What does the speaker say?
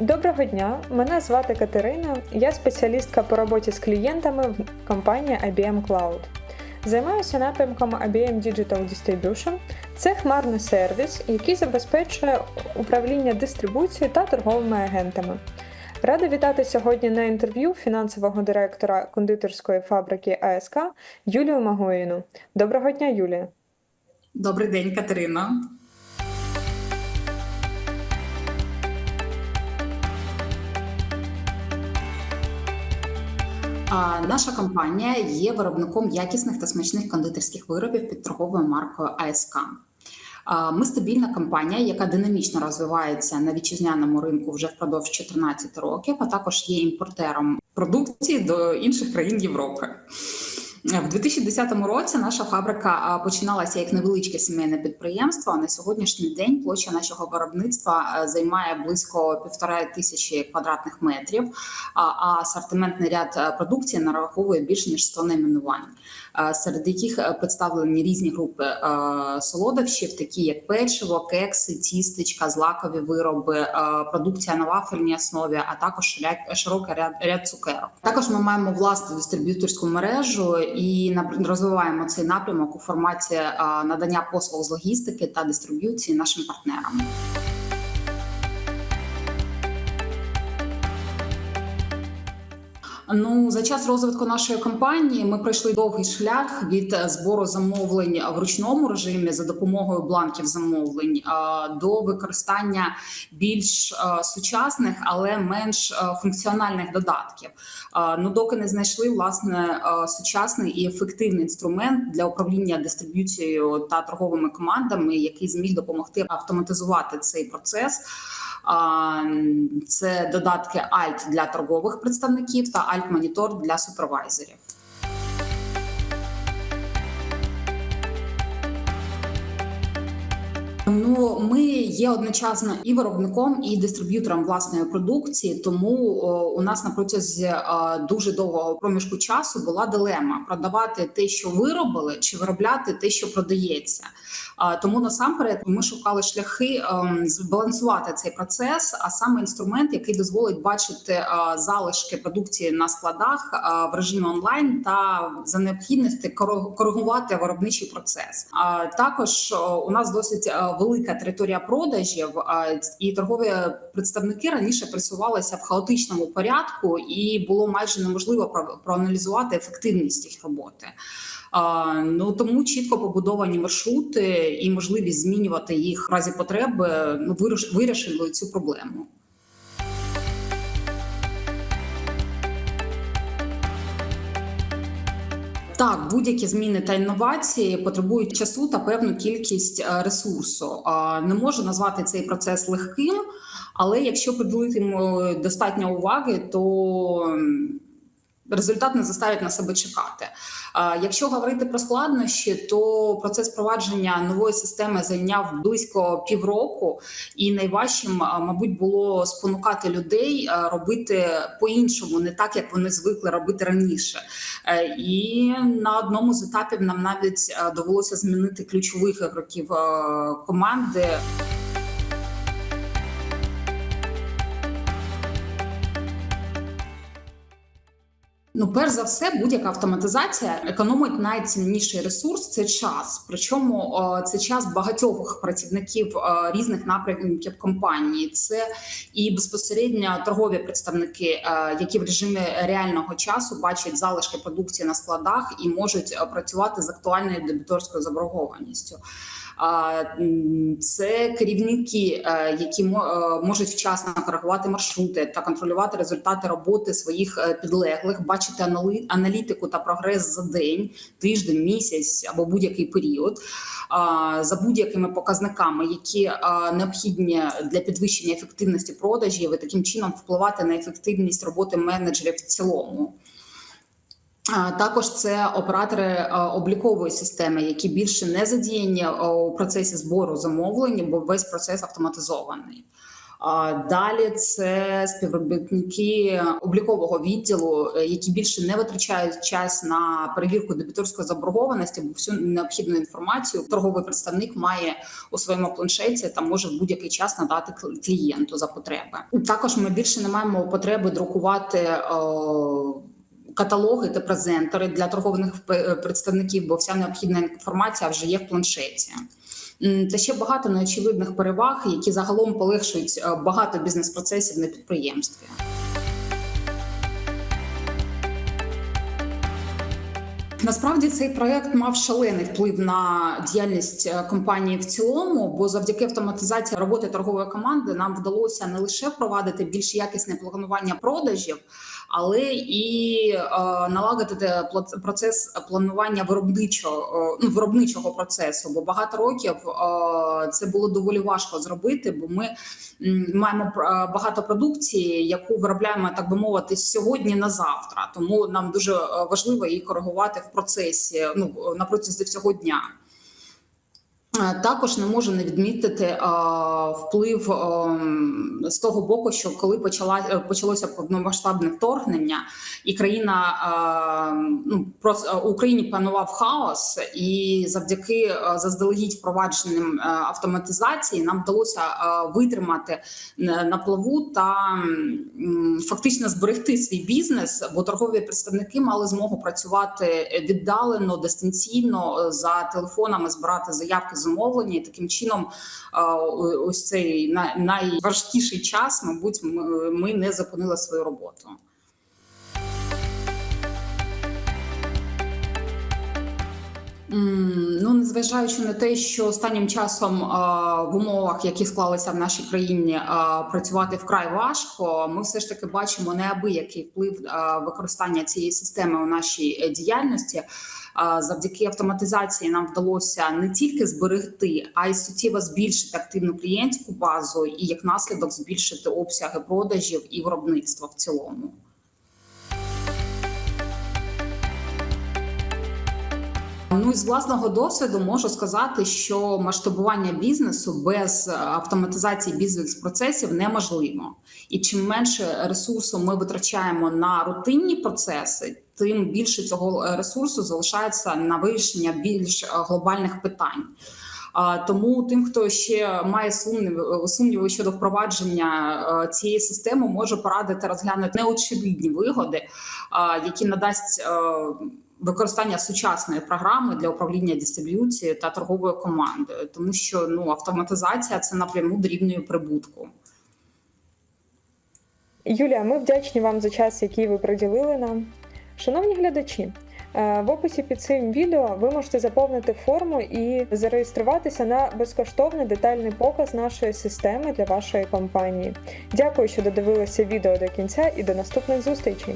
Доброго дня, мене звати Катерина. Я спеціалістка по роботі з клієнтами в компанії IBM Cloud. Займаюся напрямком IBM Digital Distribution. Це хмарний сервіс, який забезпечує управління дистрибуцією та торговими агентами. Рада вітати сьогодні на інтерв'ю фінансового директора кондитерської фабрики АСК Юлію Магоїну. Доброго дня, Юлія. Добрий день, Катерина. Наша компанія є виробником якісних та смачних кондитерських виробів під торговою маркою АСК. Ми стабільна компанія, яка динамічно розвивається на вітчизняному ринку вже впродовж 14 років, а також є імпортером продукції до інших країн Європи. В 2010 році наша фабрика починалася як невеличке сімейне підприємство. На сьогоднішній день площа нашого виробництва е, займає близько півтора тисячі квадратних метрів. А асортиментний ряд е, продукції нараховує більш ніж 100 найменувань, е, серед яких е, представлені різні групи солодощів, такі як печиво, кекси, тістечка, злакові вироби, продукція на вафельній основі, а також широкий ряд, ряд цукерок. Також ми маємо власну дистриб'юторську мережу і розвиваємо цей напрямок у форматі надання послуг з логістики та дистриб'юції нашим партнерам. Ну за час розвитку нашої компанії ми пройшли довгий шлях від збору замовлень в ручному режимі за допомогою бланків замовлень до використання більш сучасних, але менш функціональних додатків. Ну доки не знайшли власне сучасний і ефективний інструмент для управління дистриб'юцією та торговими командами, який зміг допомогти автоматизувати цей процес. Це додатки Alt для торгових представників та Alt Monitor для супервайзерів. Ну, ми є одночасно і виробником, і дистриб'ютором власної продукції. Тому у нас на протязі е, дуже довгого проміжку часу була дилема: продавати те, що виробили, чи виробляти те, що продається. Тому насамперед ми шукали шляхи ем, збалансувати цей процес, а саме інструмент, який дозволить бачити е, залишки продукції на складах е, в режимі онлайн та за необхідності коригувати виробничий процес. А також у нас досить е, велика територія продажів, і торгові представники раніше працювалися в хаотичному порядку, і було майже неможливо проаналізувати ефективність їх роботи. Ну тому чітко побудовані маршрути і можливість змінювати їх в разі потреби ну вирішили цю проблему. Так, будь-які зміни та інновації потребують часу та певну кількість е, ресурсу. Не можу назвати цей процес легким, але якщо приділити достатньо уваги, то результат не заставить на себе чекати. Якщо говорити про складнощі, то процес впровадження нової системи зайняв близько півроку, і найважчим, мабуть, було спонукати людей робити по-іншому, не так як вони звикли робити раніше. Е, І на одному з етапів нам навіть довелося змінити ключових ігроків команди. Ну, перш за все, будь-яка автоматизація економить найцінніший ресурс це час. Причому це час багатьох працівників різних напрямків компанії. Це і безпосередньо торгові представники, е, які в режимі реального часу бачать залишки продукції на складах і можуть е, працювати з актуальною дебіторською заборгованістю. Це керівники, е, які е, можуть вчасно коригувати маршрути та контролювати результати роботи своїх е, підлеглих, бачити аналітику та прогрес за день, тиждень, місяць або будь-який період за будь-якими показниками, які необхідні для підвищення ефективності продажів і таким чином впливати на ефективність роботи менеджерів в цілому. Також це оператори облікової системи, які більше не задіяні у процесі збору замовлень, бо весь процес автоматизований. Далі це співробітники облікового відділу, е, які більше не витрачають час на перевірку дебіторської заборгованості, бо всю необхідну інформацію торговий представник має у своєму планшеті та може в будь-який час надати кл- клієнту за потреби. Також ми більше не маємо потреби друкувати. Е, Каталоги та презентери для торгових представників, бо вся необхідна інформація вже є в планшеті. Та ще багато неочевидних переваг, які загалом полегшують е, багато бізнес-процесів на підприємстві. Насправді цей проект мав шалений вплив на діяльність е, компанії в цілому, бо завдяки автоматизації роботи торгової команди нам вдалося не лише впровадити більш якісне планування продажів, але і е, налагодити процес планування виробничого е, ну, виробничого процесу. Бо багато років е, це було доволі важко зробити, бо ми маємо е, багато продукції, яку виробляємо, так би мовити, сьогодні на завтра. Тому нам дуже важливо її коригувати в процесі ну на протязі всього дня. Е, Також не можу не відмітити е, вплив е, з того боку, що коли почала почалося повномасштабне вторгнення, і країна е, ну просто Україні панував хаос, і завдяки е, заздалегідь впровадженим е, автоматизації нам вдалося е, витримати на плаву та м, фактично зберегти свій бізнес, бо торгові представники мали змогу працювати віддалено, дистанційно за телефонами, збирати заявки замовлення, і таким чином, ось цей найважкіший час, мабуть, ми- не зупинили свою роботу. Ну, незважаючи на те, що останнім часом в умовах, які склалися в нашій країні, працювати вкрай важко, ми все ж таки бачимо неабиякий вплив використання цієї системи у нашій е, діяльності. Завдяки автоматизації нам вдалося не тільки зберегти, а й суттєво збільшити активну клієнтську базу і як наслідок збільшити обсяги продажів і виробництва в цілому. Ну і з власного досвіду можу сказати, що масштабування бізнесу без е, автоматизації бізнес-процесів неможливо. І чим менше ресурсу ми витрачаємо на рутинні процеси, тим більше цього е, ресурсу залишається на вирішення більш е, глобальних питань. Тому тим, хто ще має сумніви, сумніви щодо впровадження цієї системи, можу порадити розглянути неочевидні вигоди, які надасть використання сучасної програми для управління дистриб'юцією та торговою командою, тому що ну автоматизація це напряму дорівнює прибутку. Юлія, ми вдячні вам за час, який ви приділили нам. Шановні глядачі, е, в описі під цим відео ви можете заповнити форму і зареєструватися на безкоштовний детальний показ нашої системи для вашої компанії. Дякую, що додивилися відео до кінця і до наступних зустрічей!